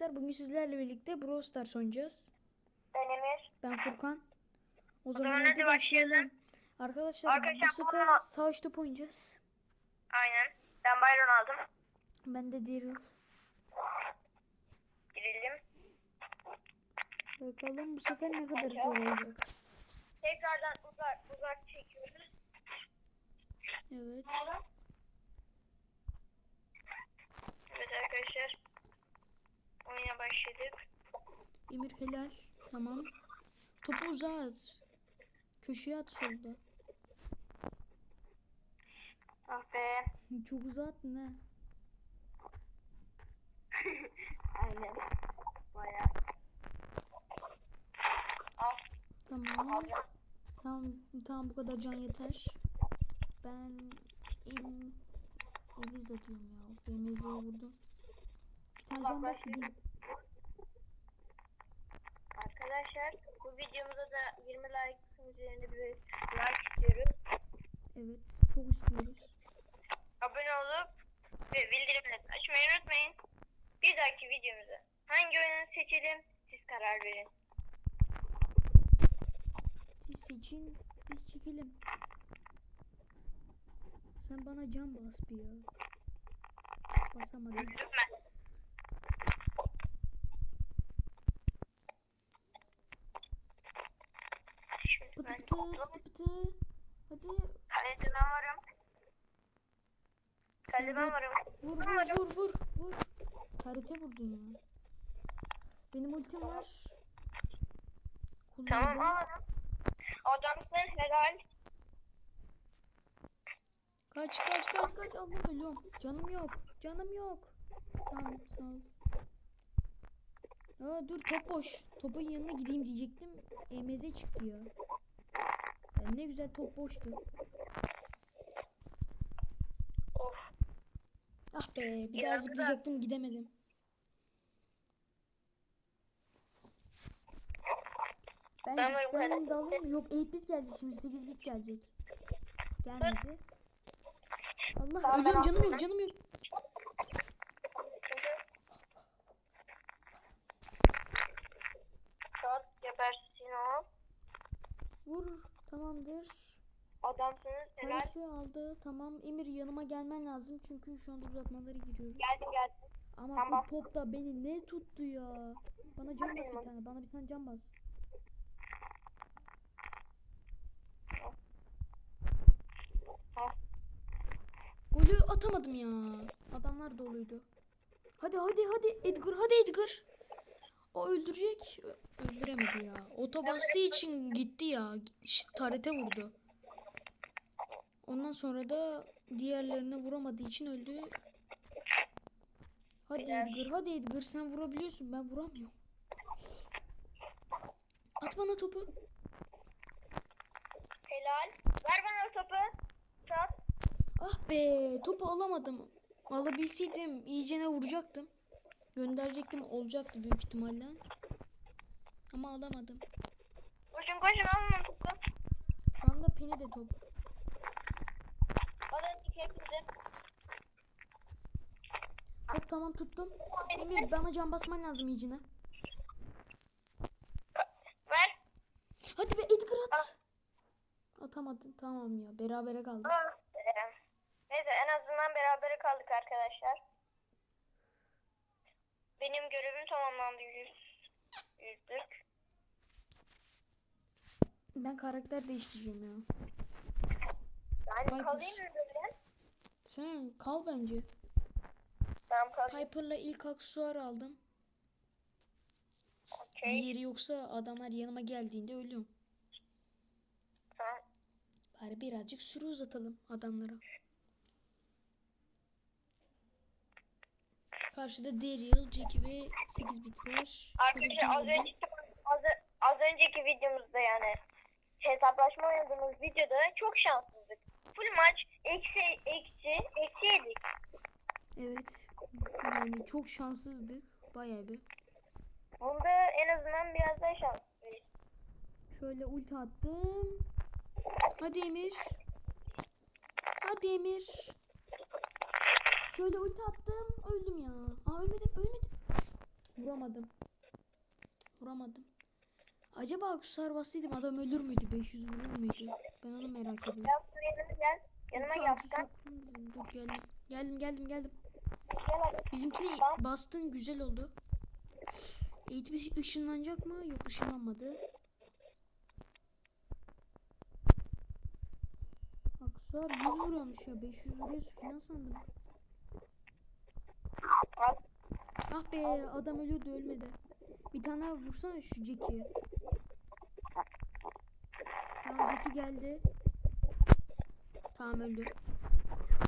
arkadaşlar. Bugün sizlerle birlikte Brawl Stars oynayacağız. Ben Emir. Ben Furkan. O zaman zaman hadi hadi başlayalım. Arkadaşlar, Arkadaşlar, bu sefer bunu- savaş topu oynayacağız. Aynen. Ben Byron aldım. Ben de Daryl. Girelim. Bakalım bu sefer ne kadar zor olacak. Tekrardan uzak uzak çekiyoruz. Evet. Evet arkadaşlar. Emir helal. Tamam. Topu uzağa at. Köşeye at solda. Ah be. Çok uzağa attın ha. Aynen. Baya. Al. Tamam. Al. Tamam, tamam bu kadar can yeter. Ben el Eliza diyorum ya. BMZ'ye vurdum. Bir tane can bas gideyim. Arkadaşlar bu videomuza da 20 like üzerinde bir like istiyoruz. Evet, çok istiyoruz. Abone olup ve bildirimleri açmayı unutmayın. Bir dahaki videomuza hangi oyunu seçelim siz karar verin. Siz seçin, biz çekelim. Sen bana can bas bir ya. Basamadım. Lütfen. Şimdi Pıtı pıtı pıtı. Hadi Kalede ben varım. Kalede ben varım. vur vur vur vur vur. Harita vurdun ya. Benim ultim var. Tamam Kullandım. alalım. Adamsın helal. Kaç kaç kaç kaç. Allah ölüyorum. Canım yok. Canım yok. Tamam sağ ol. Aa, dur top boş. Topun yanına gideyim diyecektim. EMZ çıktı ya. Ya ne güzel top boştu. Of. Ah be bir daha zıplayacaktım gidemedim. Ben, Ben ben hadi. de alayım mı? Yok 8 bit gelecek şimdi 8 bit gelecek. Gelmedi. Allah ölüyorum canım yok canım yok. Saat gebersin o. Vur tamamdır. Adamsınız helal. Parası aldı tamam. Emir yanıma gelmen lazım çünkü şu anda uzatmaları giriyoruz. Geldim geldim. Ama Tamam. bu top da beni ne tuttu ya. Bana can bas bir tane. Bana bir tane can bas. Golü atamadım ya. Adamlar doluydu. Hadi hadi hadi Edgar hadi Edgar. O öldürecek. Öldüremedi ya. Oto bastığı için gitti ya. Tarete vurdu. Ondan sonra da diğerlerine vuramadığı için öldü. Hadi. Edgar hadi Edgar sen vurabiliyorsun ben vuramıyorum. At bana topu. Helal. Ver bana topu. Sat. Ah be topu alamadım. Alabilseydim iyicene vuracaktım. Gönderecektim olacaktı büyük ihtimalle. Ama alamadım. Koşun koşun alın topu. Şu anda peni de top. Alın hepinizi. Hop tamam tuttum. Emir bana can basman lazım iyicene. Ver. Hadi be Edgar at. Atamadın tamam ya berabere kaldık. Al. Neyse en azından berabere kaldık arkadaşlar. Benim görevim tamamlandı yüz. Yüzlük. Ben karakter değiştireceğim ya. Vay kalayım mı böyle? Sen kal bence. Tamam kalayım. Piper'la ilk aksesuar aldım. Okey. Diğeri yoksa adamlar yanıma geldiğinde ölüyorum. Tamam. Bari birazcık süre uzatalım adamlara. Karşıda Daryl, Jackie ve 8 bit var. Arkadaşlar az önceki az, az önceki videomuzda yani hesaplaşma oynadığımız videoda çok şanssızdık. Full maç eksi eksi eksi yedik. Evet. Yani çok şanssızdık. Bayağı bir. Bunda en azından biraz daha şanslıyız. Şöyle ulti attım. Hadi Emir. Hadi Emir. Şöyle ulti attım. Öldüm ya. Aa ölmedim ölmedim. Vuramadım. Vuramadım. Acaba aksar bastıydım adam ölür müydü? 500 vurur muydu? Ben onu merak ediyorum. Yapsın yanıma gel. Yanıma gel. Dur geldim. Geldim geldim geldim. Gel. Bizimkini bastın güzel oldu. Eğitim ışınlanacak mı? Yok ışınlanmadı. Aksuar 100 vuruyormuş ya. 500 vuruyorsun falan sandım. Al. Ah be adam ölüyordu ölmedi. Bir tane daha vursana şu Jack'i. Tamam Jack'i geldi. Tamam öldü.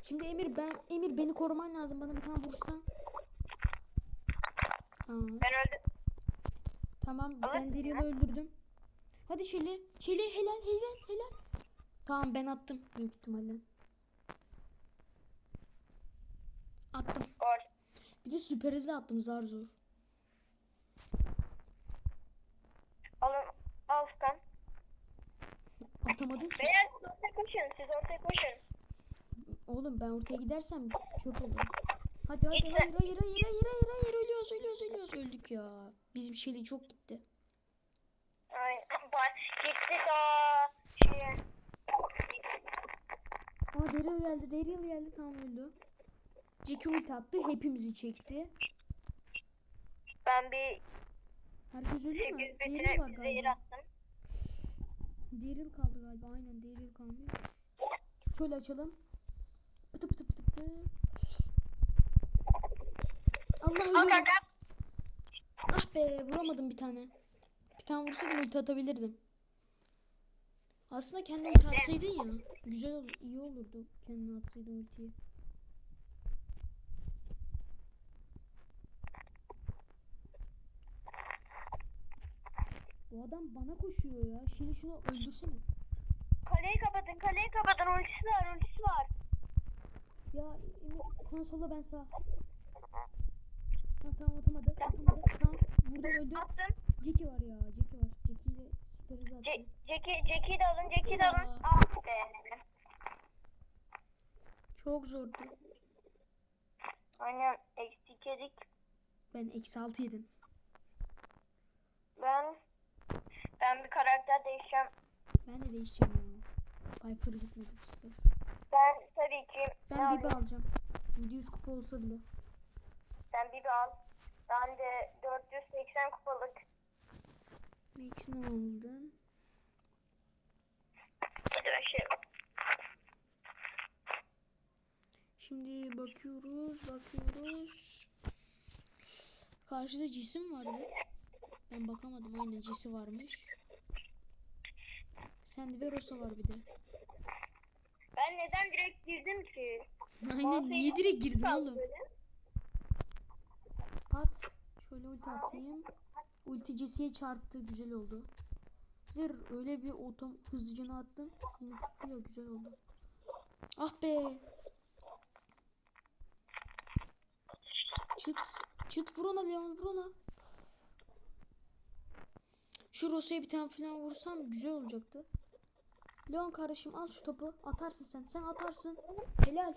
Şimdi Emir ben Emir beni koruman lazım. Bana bir tane vursan. Tamam. Ben öldüm. Tamam Ama- ben Daryl'ı öldürdüm. Hadi Şeli. Şeli helal helal helal. Tamam ben attım büyük ihtimalle. Attım. Gol. Bir de süper hızlı attım zar zor. Alın. Al Furkan. Atamadım ki. Beyler siz ortaya koşun. Siz ortaya koşun. Oğlum ben ortaya gidersem çöp olur. Hadi hadi hayır hayır hayır hayır hayır hayır ölüyoruz ölüyoruz ölüyoruz öldük ya. Bizim Şeli çok gitti. Aynen. Bak gitti daha şeye. Aa Daryl geldi Daryl geldi tamam öldü. Jackie ulti attı hepimizi çekti. Ben bir Herkes öldü mü? 800 Daryl var zehir galiba. attım. Daryl kaldı galiba aynen Daryl kalmış. Şöyle açalım. Pıtı pıtı pıtı pıtı. Allah Al ölüyorum. kanka. Ah be vuramadım bir tane. Bir tane vursaydım ulti atabilirdim. Aslında kendi ulti atsaydın ya. Güzel olur, iyi olurdu kendine atsaydın ultiyi. O adam bana koşuyor ya. Şimdi şunu öldürsene. Kaleyi kapatın. Kaleyi kapatın. Ultisi var. Ultisi var. Ya sen sola ben sağ. Ha tamam atamadı. Atamadı. Tamam. Vurdum öldü. Attım. Jackie var ya. Jackie var. Jackie ile süper hızı attı. Ce- Jackie, Jackie'yi de alın. Jackie'yi de alın. Ah be. Çok zordu. Aynen. Eksik yedik. Ben eksi altı yedim. Ben ben bir karakter değişeceğim. Ben de değişeceğim ya. Viper'ı gitmedi bu sefer. Ben tabii ki ne Ben alayım? Bibi alacağım. 700 kupa olsa bile. Sen Bibi al. Ben de 480 kupalık. Bir ikisini aldın. Hadi başlayalım. Şimdi bakıyoruz, bakıyoruz. Karşıda cisim vardı. Ben bakamadım. Aynen cisi varmış. Sende ve Rosa var bir de. Ben neden direkt girdim ki? Aynen niye direkt girdin oğlum? Pat. Şöyle ulti atayım. Ulti Jesse'ye çarptı. Güzel oldu. Bir öyle bir otom hızlıcını attım. Yine tuttu ya güzel oldu. Ah be. Çıt. Çıt vur ona Leon vur ona. Şu Rosa'ya bir tane falan vursam güzel olacaktı. Leon kardeşim al şu topu. Atarsın sen. Sen atarsın. Helal.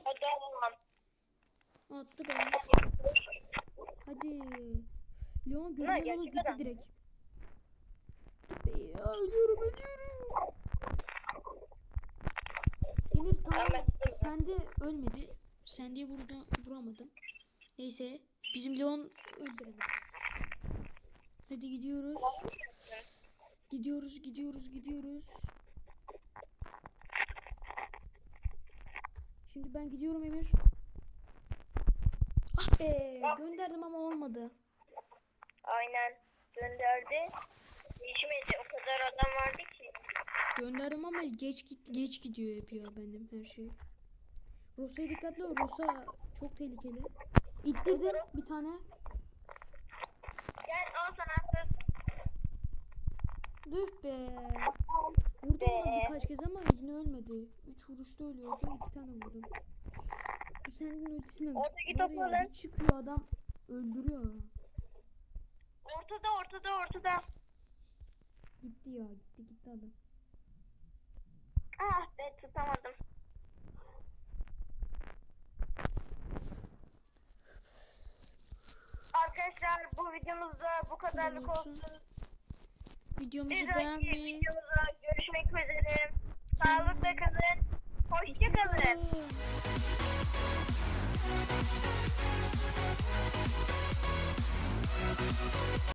Attı be. Hadi. Leon gerçek adam. gitti direkt. Ya, ölüyorum ölüyorum. Emir tamam. Ben- Sen de ölmedi. Sen diye vurdu, vuramadım. Neyse. Bizim Leon öldürelim. Hadi gidiyoruz. Gidiyoruz, gidiyoruz, gidiyoruz. Şimdi ben gidiyorum Emir. Ah be, gönderdim ama olmadı. Aynen. Gönderdi. Değişmedi. O kadar adam vardı ki. Gönderdim ama geç git geç gidiyor hep ya benim her şey. Rosa'ya dikkatli ol. Rosa çok tehlikeli. İttirdim bir tane. Gel al sana söz. Düf be. Vurdum ona birkaç kez ama yine ölmedi. Üç vuruşta ölüyordu. iki tane vurdum. Bu senin ultisine Oradaki bir çıkıyor adam öldürüyor. Ortada ortada ortada. Gitti ya gitti gitti adam. Ah be tutamadım. Arkadaşlar bu video videomuzda bu kadarlık olsun. Videomuzu Bir dahaki beğenmeyi. videomuzda görüşmek üzere. Sağlıkla kalın. Hoşça kalın.